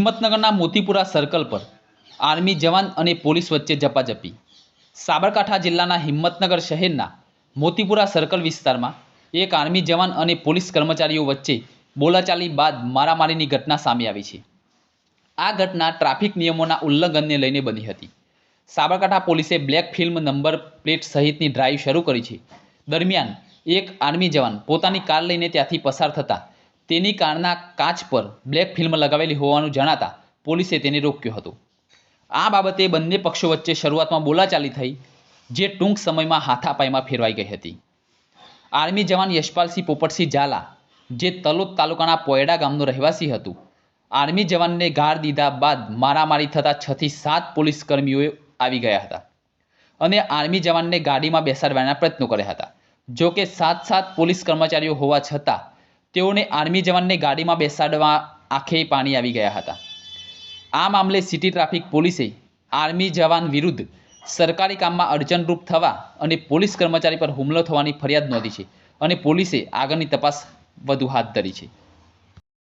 હિંમતનગરના Motipura circle પર army જવાન અને પોલીસ વચ્ચે ઝપાઝપી. સાબરકાંઠા જિલ્લાના હિંમતનગર શહેરના મોતીપુરા સર્કલ વિસ્તારમાં એક આર્મી જવાન અને પોલીસ કર્મચારીઓ વચ્ચે બોલાચાલી બાદ મારામારીની ઘટના સામે આવી છે. આ ઘટના ટ્રાફિક નિયમોના ઉલ્લંઘનને લઈને બની હતી. સાબરકાંઠા પોલીસે બ્લેક ફિલ્મ નંબર પ્લેટ સહિતની ડ્રાઈવ શરૂ કરી છે. દરમિયાન એક આર્મી જવાન પોતાની કાર લઈને ત્યાંથી પસાર થતા તેની કારના કાચ પર બ્લેક ફિલ્મ લગાવેલી હોવાનું જણાતા પોલીસે તેને રોક્યો હતો. આ બાબતે બંને પક્ષો વચ્ચે શરૂઆતમાં બોલાચાલી થઈ, જે ટૂંક સમયમાં હાથાપાઈમાં ફેરવાઈ ગઈ હતી. આર્મી જવાન યશપાલસિંહ પોપટસિંહ ઝાલા, જે તલોદ તાલુકાના પોયડા ગામનો રહેવાસી હતું, આર્મી જવાનને ગાર દીધા બાદ મારામારી થતાં છથી સાત પોલીસ કર્મીઓ આવી ગયા હતા અને આર્મી જવાનને ગાડીમાં બેસાડવાના પ્રયત્નો કર્યા હતા. જો કે સાત સાત પોલીસ કર્મચારીઓ હોવા છતાં તેઓને આર્મી જવાનને ગાડીમાં બેસાડવા આંખે પાણી આવી ગયા હતા. આ મામલે સિટી ટ્રાફિક પોલીસે આર્મી જવાન વિરુદ્ધ સરકારી કામમાં અડચણરૂપ થવા અને પોલીસ કર્મચારી પર હુમલો થવાની ફરિયાદ નોંધી છે અને પોલીસે આગળની તપાસ વધુ હાથ ધરી છે.